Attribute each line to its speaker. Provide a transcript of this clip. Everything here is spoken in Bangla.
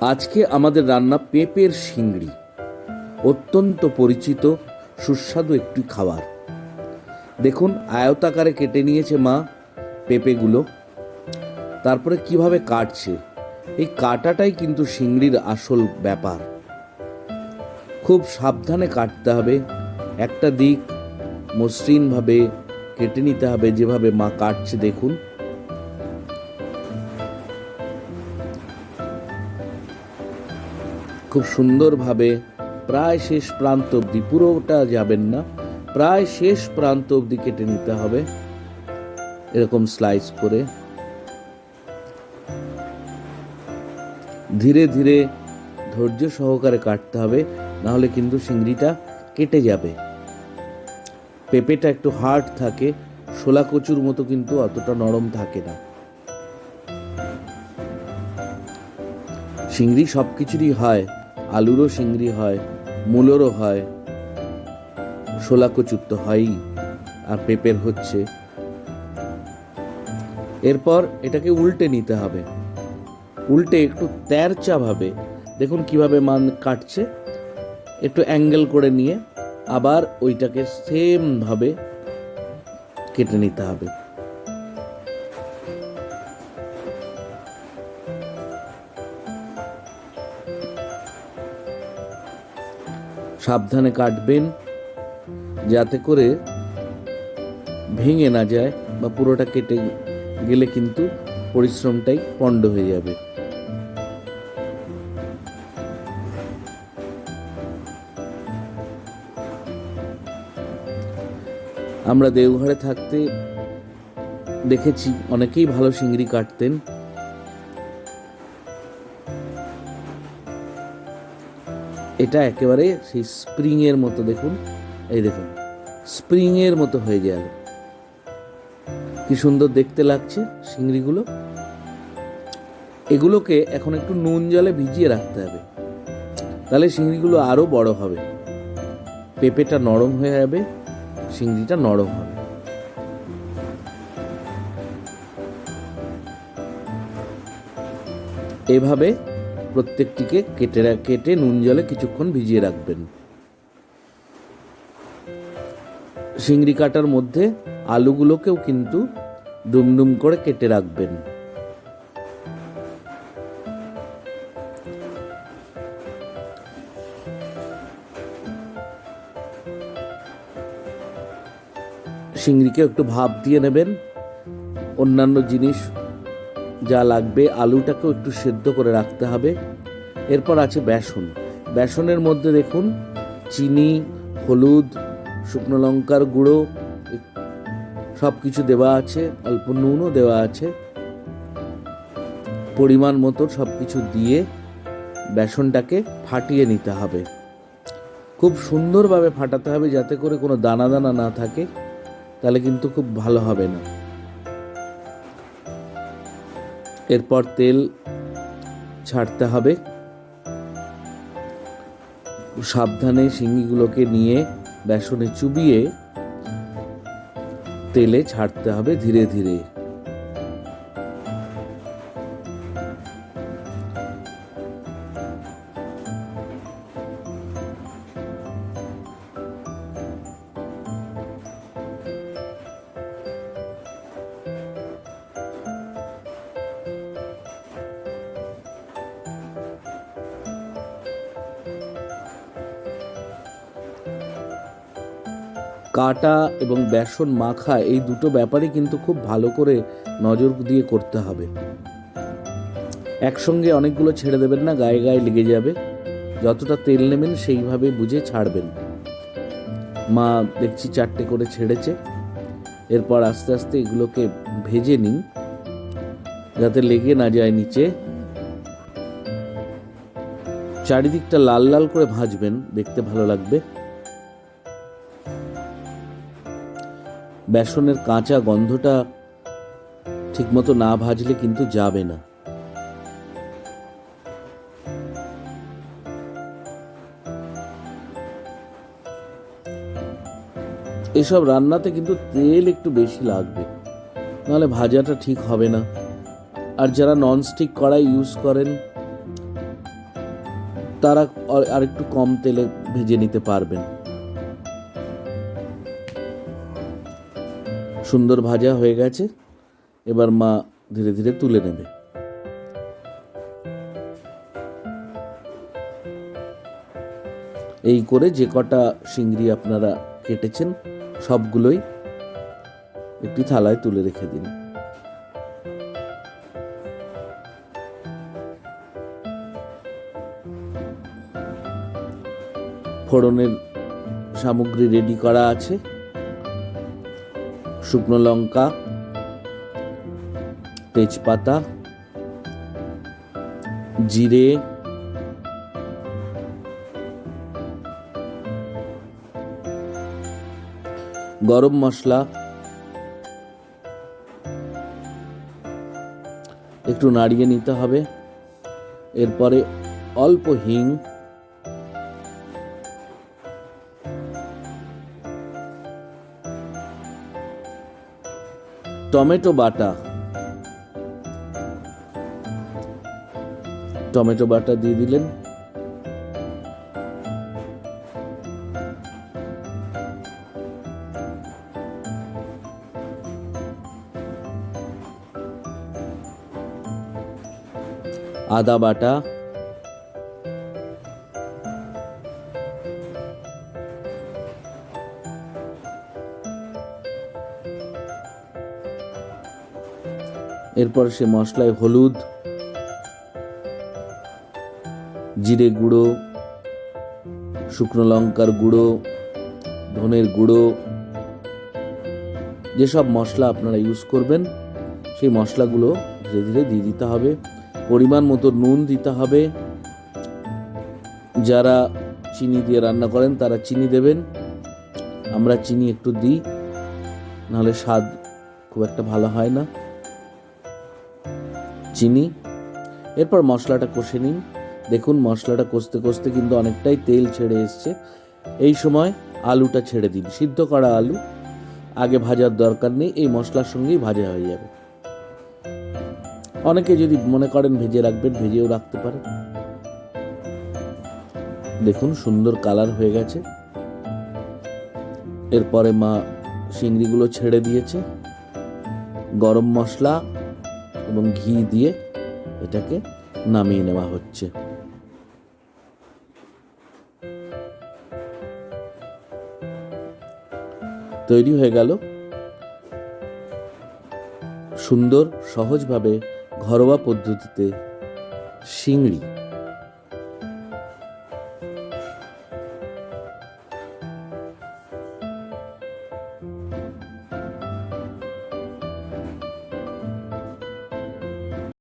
Speaker 1: আজকে আমাদের রান্না পেঁপের শিংড়ি। অত্যন্ত পরিচিত, সুস্বাদু একটি খাবার। দেখুন, আয়তাকারে কেটে নিয়েছে মা পেঁপেগুলো। তারপরে কীভাবে কাটছে? এই কাটাটাই কিন্তু শিংড়ির আসল ব্যাপার। খুব সাবধানে কাটতে হবে। একটা দিক মসৃণভাবে কেটে নিতে হবে, যেভাবে মা কাটছে, দেখুন। খুব সুন্দরভাবে প্রায় শেষ প্রান্ত অবধি পুরোটা যাবেন না, প্রায় শেষ প্রান্ত অবধি কেটে নিতে হবে। এরকম স্লাইস করে। ধীরে ধীরে ধৈর্য সহকারে কাটতে হবে, নাহলে কিন্তু চিংড়িটা কেটে যাবে। পেঁপেটা একটু হার্ড থাকে শোলা কচুর মতো কিন্তু অতটা নরম থাকে না। চিংড়ি সব কিছুরই হয়। আলুরও চিংড়ি হয়, মূলরও হয় শোলা কচুর তো হয়ই আর পেঁপের হচ্ছে। এরপর এটাকে উল্টে নিতে হবে। উল্টে একটু তেরচা ভাবে, দেখুন কীভাবে মান কাটছে। একটু অ্যাঙ্গেল করে নিয়ে আবার ওইটাকে সেম ভাবে কেটে নিতে হবে। সাবধানে কাটবেন যাতে করে ভেঙে না যায় বা পুরোটা কেটে গেলে কিন্তু পরিশ্রমটাই পণ্ড হয়ে যাবে। আমরা দেওঘরে থাকতে দেখেছি অনেকেই ভালো চিংড়ি কাটতেন। এটা একেবারে সেই স্প্রিং এর মতো দেখুন। এই দেখুন স্প্রিং এর মতো হয়ে যায় কি সুন্দর দেখতে লাগছে চিংড়িগুলো এগুলোকে এখন একটু নুন জলে ভিজিয়ে রাখতে হবে। তাহলে চিংড়িগুলো আরও বড় হবে। পেঁপেটা নরম হয়ে যাবে চিংড়িটা নরম হবে। এভাবে প্রত্যেকটিকে কেটে কেটে নুন জলে কিছুক্ষণ ভিজিয়ে রাখবেন। চিংড়ি কাটার মধ্যে আলুগুলোকেও কিন্তু ডুমডুম করে কেটে রাখবেন। চিংড়িকে একটু ভাপ দিয়ে নেবেন। অন্যান্য জিনিস যা লাগবে আলুটাকেও একটু সেদ্ধ করে রাখতে হবে। এরপর আছে বেসন। বেসনের মধ্যে দেখুন, চিনি, হলুদ, শুকনো লঙ্কার গুঁড়ো সব কিছু দেওয়া আছে, অল্প নুনও দেওয়া আছে। পরিমাণ মতো সব কিছু দিয়ে বেসনটাকে ফাটিয়ে নিতে হবে। খুব সুন্দরভাবে ফাটাতে হবে যাতে করে কোনো দানা দানা না থাকে, তাহলে কিন্তু খুব ভালো হবে না। এরপর তেল ছাড়তে হবে। সাবধানে শিঙ্গিগুলোকে নিয়ে বেসনে চুবিয়ে তেলে ছাড়তে হবে ধীরে ধীরে। কাটা এবং বেসন মাখা এই দুটো ব্যাপারে কিন্তু খুব ভালো করে নজর দিয়ে করতে হবে। একসঙ্গে অনেকগুলো ছেড়ে দেবেন না, গায়ে গায়ে লেগে যাবে। যতটা তেল নেবেন সেইভাবে বুঝে ছাড়বেন। মা দেখছি চারটে করে ছেড়েছে। এরপর আস্তে আস্তে এগুলোকে ভেজে নিন, যাতে লেগে না যায় নিচে। চারিদিকটা লাল লাল করে ভাজবেন, দেখতে ভালো লাগবে। বেসনের কাঁচা গন্ধটা ঠিকমতো না ভাজলে কিন্তু যাবে না। এসব রান্নাতে কিন্তু তেল একটু বেশি লাগবে, নাহলে ভাজাটা ঠিক হবে না। আর যারা ননস্টিক কড়াই ইউজ করেন, তারা আর- একটু কম তেলে ভেজে নিতে পারবেন। সুন্দর ভাজা হয়ে গেছে, এবার মা ধীরে ধীরে তুলে নেবে। এই করে যে কটা শিংড়ি আপনারা কেটেছেন, সবগুলোই একটি থালায় তুলে রেখে দিন। ফোড়নের সামগ্রী রেডি করা আছে। শুকনো লঙ্কা তেজপাতা জিরে গরম মশলা একটু নাড়িয়ে নিতে হবে। এরপরে অল্প হিং টমেটো বাটা। টমেটো বাটা দিয়ে দিলেন। আদা বাটা। এরপর সে মশলায় হলুদ, জিরে গুঁড়ো, শুকনো লঙ্কার গুঁড়ো, ধনের গুঁড়ো, যেসব মশলা আপনারা ইউজ করবেন, সেই মশলাগুলো ধীরে ধীরে দিয়ে দিতে হবে। পরিমাণ মতো নুন দিতে হবে। যারা চিনি দিয়ে রান্না করেন, তারা চিনি দেবেন। আমরা চিনি একটু দিই, নাহলে স্বাদ খুব একটা ভালো হয় না। চিনি, এরপর মশলাটা কষে নিন। দেখুন, মশলাটা কষতে কষতে কিন্তু অনেকটাই তেল ছেড়ে এসছে। এই সময় আলুটা ছেড়ে দিন। সিদ্ধ করা আলু আগে ভাজার দরকার নেই, এই মশলার সঙ্গেই ভাজা হয়ে যাবে। অনেকে যদি মনে করেন ভেজে রাখবেন, ভেজেও রাখতে পারেন। দেখুন, সুন্দর কালার হয়ে গেছে। এরপরে মা চিংড়িগুলো ছেড়ে দিয়েছে। গরম মশলা এবং ঘি দিয়ে এটাকে নামিয়ে নেওয়া হচ্ছে। তৈরি হয়ে গেল সুন্দর সহজভাবে ঘরোয়া পদ্ধতিতে শিংড়ি